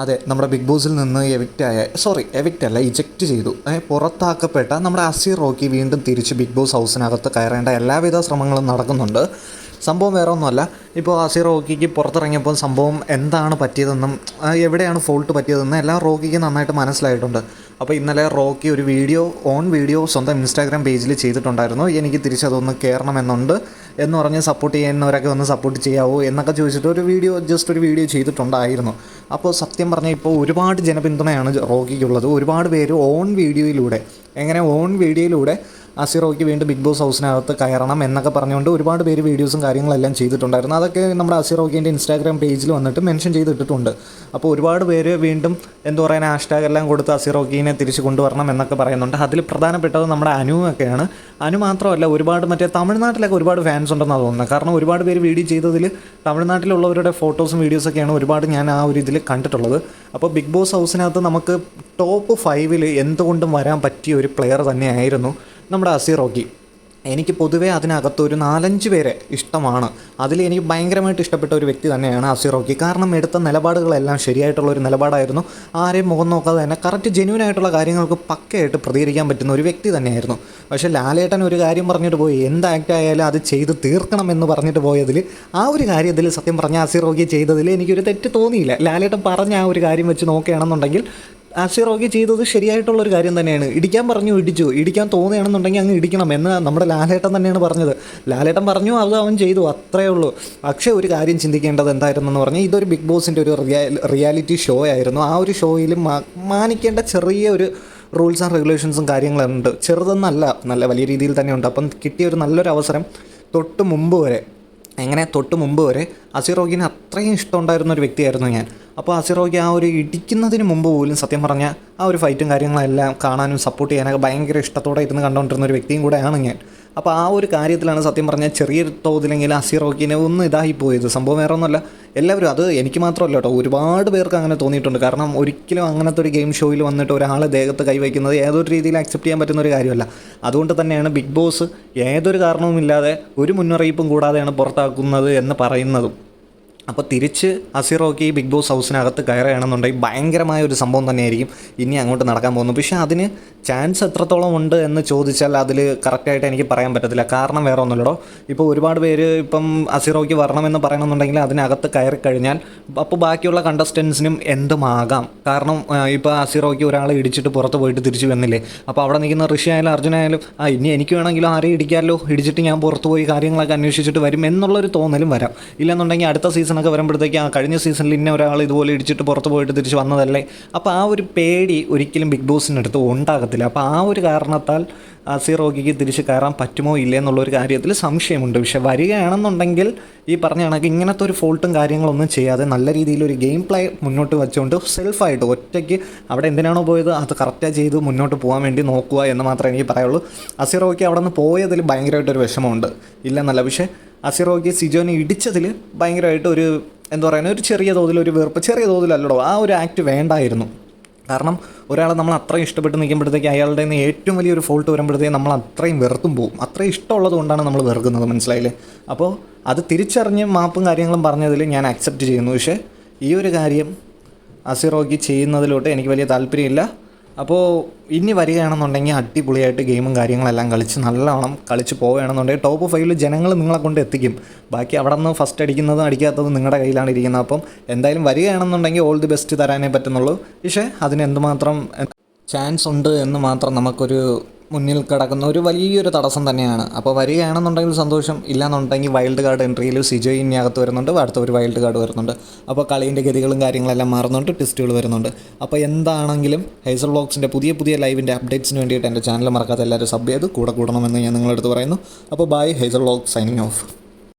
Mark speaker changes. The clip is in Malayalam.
Speaker 1: അതെ നമ്മുടെ ബിഗ് ബോസിൽ നിന്ന് എവിക്റ്റ് ആയ സോറി എവിക്റ്റ് അല്ല ഇജക്റ്റ് ചെയ്തു. പുറത്താക്കപ്പെട്ട നമ്മുടെ അസീർ റോക്കി വീണ്ടും തിരിച്ച് ബിഗ് ബോസ് ഹൗസിനകത്ത് കയറേണ്ട എല്ലാവിധ ശ്രമങ്ങളും നടക്കുന്നുണ്ട്. സംഭവം വേറെ ഒന്നുമല്ല ഇപ്പോൾ അസീർ റോക്കിക്ക് പുറത്തിറങ്ങിയപ്പോൾ സംഭവം എന്താണ് പറ്റിയതെന്നും എവിടെയാണ് ഫോൾട്ട് പറ്റിയതെന്നും എല്ലാം റോക്കിക്ക് നന്നായിട്ട് മനസ്സിലായിട്ടുണ്ട്. അപ്പോൾ ഇന്നലെ റോക്കി ഒരു വീഡിയോ ഓൺ വീഡിയോ സ്വന്തം ഇൻസ്റ്റാഗ്രാം പേജിൽ ചെയ്തിട്ടുണ്ടായിരുന്നു. എനിക്ക് തിരിച്ചതൊന്ന് കയറണമെന്നുണ്ട് എന്ന് പറഞ്ഞ് സപ്പോർട്ട് ചെയ്യുന്നവരൊക്കെ ഒന്ന് സപ്പോർട്ട് ചെയ്യാവോ എന്നൊക്കെ ചോദിച്ചിട്ട് ഒരു വീഡിയോ ജസ്റ്റ് ഒരു വീഡിയോ ചെയ്തിട്ടുണ്ടായിരുന്നു. അപ്പോൾ സത്യം പറഞ്ഞാൽ ഇപ്പോൾ ഒരുപാട് ജനപിന്തുണയാണ് റോക്കിക്കുള്ളത് ഒരുപാട് പേര് ഓൺ വീഡിയോയിലൂടെ എങ്ങനെ ഓൺ വീഡിയോയിലൂടെ അസിറോയ്ക്ക് വീണ്ടും ബിഗ് ബോസ് ഹൗസിനകത്ത് കയറണം എന്നൊക്കെ പറഞ്ഞുകൊണ്ട് ഒരുപാട് പേര് വീഡിയോസും കാര്യങ്ങളെല്ലാം ചെയ്തിട്ടുണ്ടായിരുന്നു. അതൊക്കെ നമ്മുടെ അസിറോക്കിന്റെ ഇൻസ്റ്റാഗ്രാം പേജിൽ വന്നിട്ട് മെൻഷൻ ചെയ്തിട്ടിട്ടുണ്ട്. അപ്പോൾ ഒരുപാട് പേര് വീണ്ടും എന്താ പറയുക ഹാഷ്ടാഗ് എല്ലാം കൊടുത്ത് അസിറോക്കിനെ തിരിച്ച് കൊണ്ടുവരണം എന്നൊക്കെ പറയുന്നുണ്ട്. അതിൽ പ്രധാനപ്പെട്ടത് നമ്മുടെ അനുവൊക്കെയാണ് അനു മാത്രമല്ല ഒരുപാട് മറ്റേ തമിഴ്നാട്ടിലൊക്കെ ഒരുപാട് ഫാൻസ് ഉണ്ടെന്ന് തോന്നുന്നത്. കാരണം ഒരുപാട് പേര് വീഡിയോ ചെയ്തതിൽ തമിഴ്നാട്ടിലുള്ളവരുടെ ഫോട്ടോസും വീഡിയോസൊക്കെയാണ് ഒരുപാട് ഞാൻ ആ ഒരു ഇതിൽ കണ്ടിട്ടുള്ളത്. അപ്പോൾ ബിഗ് ബോസ് ഹൗസിനകത്ത് നമുക്ക് ടോപ്പ് ഫൈവിൽ എന്തുകൊണ്ടും വരാൻ പറ്റിയ ഒരു പ്ലെയർ തന്നെയായിരുന്നു നമ്മുടെ അസീർ റോക്കി. എനിക്ക് പൊതുവേ അതിനകത്ത് ഒരു നാലഞ്ച് പേരെ ഇഷ്ടമാണ്. അതിൽ എനിക്ക് ഭയങ്കരമായിട്ട് ഇഷ്ടപ്പെട്ട ഒരു വ്യക്തി തന്നെയാണ് അസീർ റോക്കി. കാരണം എടുത്ത നിലപാടുകളെല്ലാം ശരിയായിട്ടുള്ള ഒരു നിലപാടായിരുന്നു. ആരെയും മുഖം നോക്കാതെ തന്നെ കറക്റ്റ് ജെന്യൂൻ ആയിട്ടുള്ള കാര്യങ്ങൾക്ക് പക്കയായിട്ട് പ്രതികരിക്കാൻ പറ്റുന്ന ഒരു വ്യക്തി തന്നെയായിരുന്നു. പക്ഷേ ലാലേട്ടൻ ഒരു കാര്യം പറഞ്ഞിട്ട് പോയി. എന്ത് ആക്ട് ആയാലും അത് ചെയ്ത് തീർക്കണം എന്ന് പറഞ്ഞിട്ട് പോയതിൽ ആ ഒരു കാര്യത്തിൽ സത്യം പറഞ്ഞ അസീർ റോക്കി ചെയ്തതിൽ എനിക്കൊരു തെറ്റ് തോന്നിയില്ല. ലാലേട്ടൻ പറഞ്ഞ ആ ഒരു കാര്യം വെച്ച് നോക്കുകയാണെന്നുണ്ടെങ്കിൽ ആസിറോക്കി ചെയ്തത് ശരിയായിട്ടുള്ള ഒരു കാര്യം തന്നെയാണ്. ഇടിക്കാൻ പറഞ്ഞു ഇടിച്ചു. ഇടിക്കാൻ തോന്നുകയാണെന്നുണ്ടെങ്കിൽ അങ്ങ് ഇടിക്കണം എന്ന് നമ്മുടെ ലാലേട്ടൻ തന്നെയാണ് പറഞ്ഞത്. ലാലേട്ടൻ പറഞ്ഞു അത് അവൻ ചെയ്തു. അത്രയേ ഉള്ളൂ. പക്ഷേ ഒരു കാര്യം ചിന്തിക്കേണ്ടത് എന്തായിരുന്നെന്ന് പറഞ്ഞാൽ ഇതൊരു ബിഗ് ബോസിന്റെ ഒരു റിയാലിറ്റി ഷോ ആയിരുന്നു. ആ ഒരു ഷോയിൽ മാനിക്കേണ്ട ചെറിയ ഒരു റൂൾസ് ആൻഡ് റെഗുലേഷൻസും കാര്യങ്ങളുണ്ട്. ചെറുതെന്നല്ല നല്ല വലിയ രീതിയിൽ തന്നെ ഉണ്ട്. അപ്പം കിട്ടിയ ഒരു നല്ലൊരു അവസരം തൊട്ട് മുമ്പ് വരെ എങ്ങനെ തൊട്ട് മുമ്പ് വരെ അസിറോഗിന് അത്രയും ഇഷ്ടമുണ്ടായിരുന്ന ഒരു വ്യക്തിയായിരുന്നു ഞാൻ. അപ്പോൾ അസിറോഗി ആ ഒരു ഇടിക്കുന്നതിന് മുമ്പ് പോലും സത്യം പറഞ്ഞാൽ ആ ഒരു ഫൈറ്റും കാര്യങ്ങളെല്ലാം കാണാനും സപ്പോർട്ട് ചെയ്യാനൊക്കെ ഭയങ്കര ഇഷ്ടത്തോടെ ഇരുന്ന് കണ്ടുകൊണ്ടിരുന്ന ഒരു വ്യക്തിയും കൂടെയാണ് ഞാൻ. അപ്പോൾ ആ ഒരു കാര്യത്തിലാണ് സത്യം പറഞ്ഞാൽ ചെറിയ തോതിലെങ്കിലും അസിറോക്കിനെ ഒന്ന് ഇതായി പോയത്. സംഭവം വേറെ ഒന്നുമല്ല എല്ലാവരും അത് എനിക്ക് മാത്രമല്ല കേട്ടോ. ഒരുപാട് പേർക്ക് അങ്ങനെ തോന്നിയിട്ടുണ്ട്. കാരണം ഒരിക്കലും അങ്ങനത്തെ ഒരു ഗെയിം ഷോയിൽ വന്നിട്ട് ഒരാളെ ദേഹത്ത് കൈവയ്ക്കുന്നത് ഏതൊരു രീതിയിൽ അക്സെപ്റ്റ് ചെയ്യാൻ പറ്റുന്ന ഒരു കാര്യമല്ല. അതുകൊണ്ട് തന്നെയാണ് ബിഗ് ബോസ് ഏതൊരു കാരണവുമില്ലാതെ ഒരു മുന്നറിയിപ്പും കൂടാതെയാണ് പുറത്താക്കുന്നത് എന്ന് പറയുന്നതും. അപ്പോൾ തിരിച്ച് അസിറോക്കി ബിഗ് ബോസ് ഹൗസിനകത്ത് കയറുകയാണെന്നുണ്ടെങ്കിൽ ഭയങ്കരമായ ഒരു സംഭവം തന്നെയായിരിക്കും ഇനി അങ്ങോട്ട് നടക്കാൻ പോകുന്നു പക്ഷേ അതിന് ചാൻസ് എത്രത്തോളം ഉണ്ട് എന്ന് ചോദിച്ചാൽ അതിൽ കറക്റ്റായിട്ട് എനിക്ക് പറയാൻ പറ്റത്തില്ല. കാരണം വേറെ ഒന്നുമില്ലടോ. ഇപ്പോൾ ഒരുപാട് പേര് ഇപ്പം അസിറോയ്ക്ക് വരണമെന്ന് പറയണമെന്നുണ്ടെങ്കിൽ അതിനകത്ത് കയറി കഴിഞ്ഞാൽ അപ്പോൾ ബാക്കിയുള്ള കണ്ടസ്റ്റൻസിനും എന്തുമാകാം? കാരണം ഇപ്പോൾ അസിറോയ്ക്ക് ഒരാളെ ഇടിച്ചിട്ട് പുറത്ത് പോയിട്ട് തിരിച്ചു വന്നില്ലേ? അപ്പോൾ അവിടെ നിൽക്കുന്ന ഋഷി ആയാലും അർജുനായാലും ആ ഇനി എനിക്ക് വേണമെങ്കിലും ആരെയും ഇടിക്കാമല്ലോ. ഇടിച്ചിട്ട് ഞാൻ പുറത്ത് പോയി കാര്യങ്ങളൊക്കെ അന്വേഷിച്ചിട്ട് വരും. എന്നുള്ളൊരു തോന്നലും വരാം. ഇല്ലെന്നുണ്ടെങ്കിൽ അടുത്ത സീസണൊക്കെ വരുമ്പോഴത്തേക്ക് ആ കഴിഞ്ഞ സീസണിൽ ഇന്ന ഒരാൾ ഇതുപോലെ ഇടിച്ചിട്ട് പുറത്ത് പോയിട്ട് തിരിച്ച് വന്നതല്ലേ? അപ്പോൾ ആ ഒരു പേടി ഒരിക്കലും ബിഗ് ബോസിനടുത്ത് ഉണ്ടാകത്തില്ല. അപ്പോൾ ആ ഒരു കാരണത്താൽ അസീറോഗിക്ക് തിരിച്ച് കയറാൻ പറ്റുമോ ഇല്ലേ എന്നുള്ളൊരു കാര്യത്തിൽ സംശയമുണ്ട്. പക്ഷെ വരികയാണെന്നുണ്ടെങ്കിൽ ഈ പറഞ്ഞ കണക്ക് ഇങ്ങനത്തെ ഒരു ഫോൾട്ടും കാര്യങ്ങളൊന്നും ചെയ്യാതെ നല്ല രീതിയിൽ ഒരു ഗെയിം പ്ലേ മുന്നോട്ട് വെച്ചുകൊണ്ട് സെൽഫായിട്ട് ഒറ്റയ്ക്ക് അവിടെ എന്തിനാണോ പോയത് അത് കറക്റ്റായി ചെയ്ത് മുന്നോട്ട് പോകാൻ വേണ്ടി നോക്കുക എന്ന് മാത്രമേ എനിക്ക് പറയുള്ളൂ അസിറോയ്ക്ക് അവിടെ നിന്ന് പോയതിൽ ഭയങ്കരമായിട്ടൊരു വിഷമമുണ്ട്. ഇല്ലെന്നല്ല. പക്ഷേ അസിറോയ്ക്ക് സിജോനെ ഇടിച്ചതിൽ ഭയങ്കരമായിട്ട് ഒരു എന്താ പറയുക ഒരു ചെറിയ തോതിൽ ഒരു വെറുപ്പ് ചെറിയ തോതിലല്ലടോ ആ ഒരു ആക്ട് വേണ്ടായിരുന്നു. കാരണം ഒരാളെ നമ്മൾ അത്രയും ഇഷ്ടപ്പെട്ട് നിൽക്കുമ്പോഴത്തേക്ക് അയാളുടെ നിന്ന് ഏറ്റവും വലിയൊരു ഫോൾട്ട് വരുമ്പോഴത്തേക്ക് നമ്മൾ അത്രയും വെറുത്തും പോകും അത്രയും ഇഷ്ടമുള്ളത് കൊണ്ടാണ് നമ്മൾ വെറുക്കുന്നത് മനസ്സിലായില്ലേ? അപ്പോൾ അത് തിരിച്ചറിഞ്ഞ് മാപ്പും കാര്യങ്ങളും പറഞ്ഞതിൽ ഞാൻ അക്സെപ്റ്റ് ചെയ്യുന്നു. പക്ഷേ ഈ ഒരു കാര്യം അസിറോയ്ക്ക് ചെയ്യുന്നതിലോട്ട് എനിക്ക് വലിയ താല്പര്യമില്ല. അപ്പോൾ ഇനി വരികയാണെന്നുണ്ടെങ്കിൽ അടിപൊളിയായിട്ട് ഗെയിമും കാര്യങ്ങളെല്ലാം കളിച്ച് നല്ലവണ്ണം കളിച്ച് പോവുകയാണെന്നുണ്ടെങ്കിൽ ടോപ്പ് ഫൈവിൽ ജനങ്ങൾ നിങ്ങളെ കൊണ്ട് എത്തിക്കും. ബാക്കി അവിടെ നിന്ന് ഫസ്റ്റ് അടിക്കുന്നതും അടിക്കാത്തതും നിങ്ങളുടെ കയ്യിലാണ് ഇരിക്കുന്നത്. അപ്പം എന്തായാലും വരികയാണെന്നുണ്ടെങ്കിൽ ഓൾ ദി ബെസ്റ്റ് തരാനേ പറ്റുന്നുള്ളൂ. പക്ഷേ അതിന് എന്തുമാത്രം ചാൻസ് ഉണ്ട് എന്ന് മാത്രം നമുക്കൊരു മുന്നിൽ കിടക്കുന്ന ഒരു വലിയൊരു തടസ്സം തന്നെയാണ്. അപ്പോൾ വരികയാണെന്നുണ്ടെങ്കിൽ സന്തോഷം ഇല്ലാന്നുണ്ടെങ്കിൽ വൈൽഡ് കാർഡ് എൻട്രിയിൽ സിജോ ഇനി അകത്ത് വരുന്നുണ്ട് അടുത്ത ഒരു വൈൽഡ് കാർഡ് വരുന്നുണ്ട്. അപ്പോൾ കളീന്റെ ഗതികളും കാര്യങ്ങളെല്ലാം മാറുന്നുണ്ട് ടെസ്റ്റുകൾ വരുന്നുണ്ട്. അപ്പോൾ എന്താണെങ്കിലും ഹൈസർ ബ്ലോക്സിന്റെ പുതിയ പുതിയ ലൈവിന്റെ അപ്ഡേറ്റ്സിന് വേണ്ടിയിട്ട് എന്റെ ചാനൽ മറക്കാതെ എല്ലാവരും സബ് ചെയ്ത് കൂടെ കൂടണമെന്ന് ഞാൻ നിങ്ങളടുത്ത് പറയുന്നു. അപ്പോൾ ബൈ ഹൈസർ വ്ളോഗ് സൈനിങ് ഓഫ്